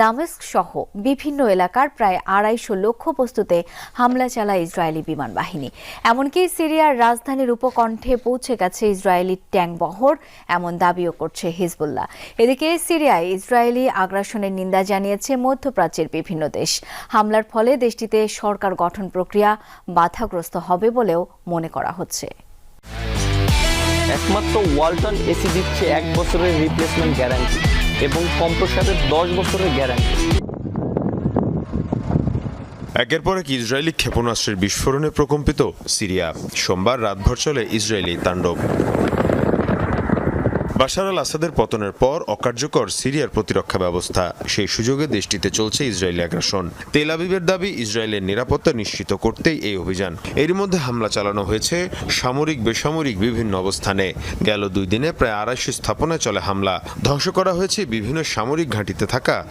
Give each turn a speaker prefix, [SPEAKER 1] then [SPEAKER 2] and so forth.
[SPEAKER 1] দামেস্ক সহ বিভিন্ন এলাকার প্রায় আড়াইশো লক্ষ্য বস্তুতে হামলা চালায় ইসরায়েলি বিমান বাহিনী। এমনকি সিরিয়ার রাজধানীর উপকণ্ঠে পৌঁছে গেছে ইসরায়েলি ট্যাঙ্ক বহর, এমন দাবিও করছে হিজবুল্লাহ। এদিকে সিরিয়ায় ইসরায়েলি আগ্রাসনের নিন্দা জানিয়েছে মধ্যপ্রাচ্যের বিভিন্ন দেশ। হামলার ফলে দেশটিতে সরকার গঠন প্রক্রিয়া বাধাগ্রস্ত হবে বলেও মনে করা হচ্ছে।
[SPEAKER 2] একমাত্র ওয়ালটন এসি দিচ্ছে এক বছরের রিপ্লেসমেন্ট গ্যারান্টি এবং কম্প্রসারের দশ বছরের গ্যারান্টি
[SPEAKER 3] একের পর এক ইসরায়েলি ক্ষেপণাস্ত্রের বিস্ফোরণে প্রকম্পিত সিরিয়া। সোমবার রাতভর চলে ইসরায়েলি তাণ্ডব। বাশার আল আসাদের পতনের পর অকার্যকর সিরিয়ার প্রতিরক্ষা ব্যবস্থা। সেই সুযোগে দেশটিতে চলছে ইসরায়েলি আগ্রাসন। তেল আবিবের দাবি, ইসরায়েলের নিরাপত্তা নিশ্চিত করতেই এই অভিযান। এর মধ্যে হামলা চালানো হয়েছে সামরিক, বেসামরিক বিভিন্ন অবস্থানে। গেল দুই দিনে প্রায় আড়াইশো স্থাপনায় চলে হামলা। ধ্বংস করা হয়েছে বিভিন্ন সামরিক ঘাঁটিতে থাকা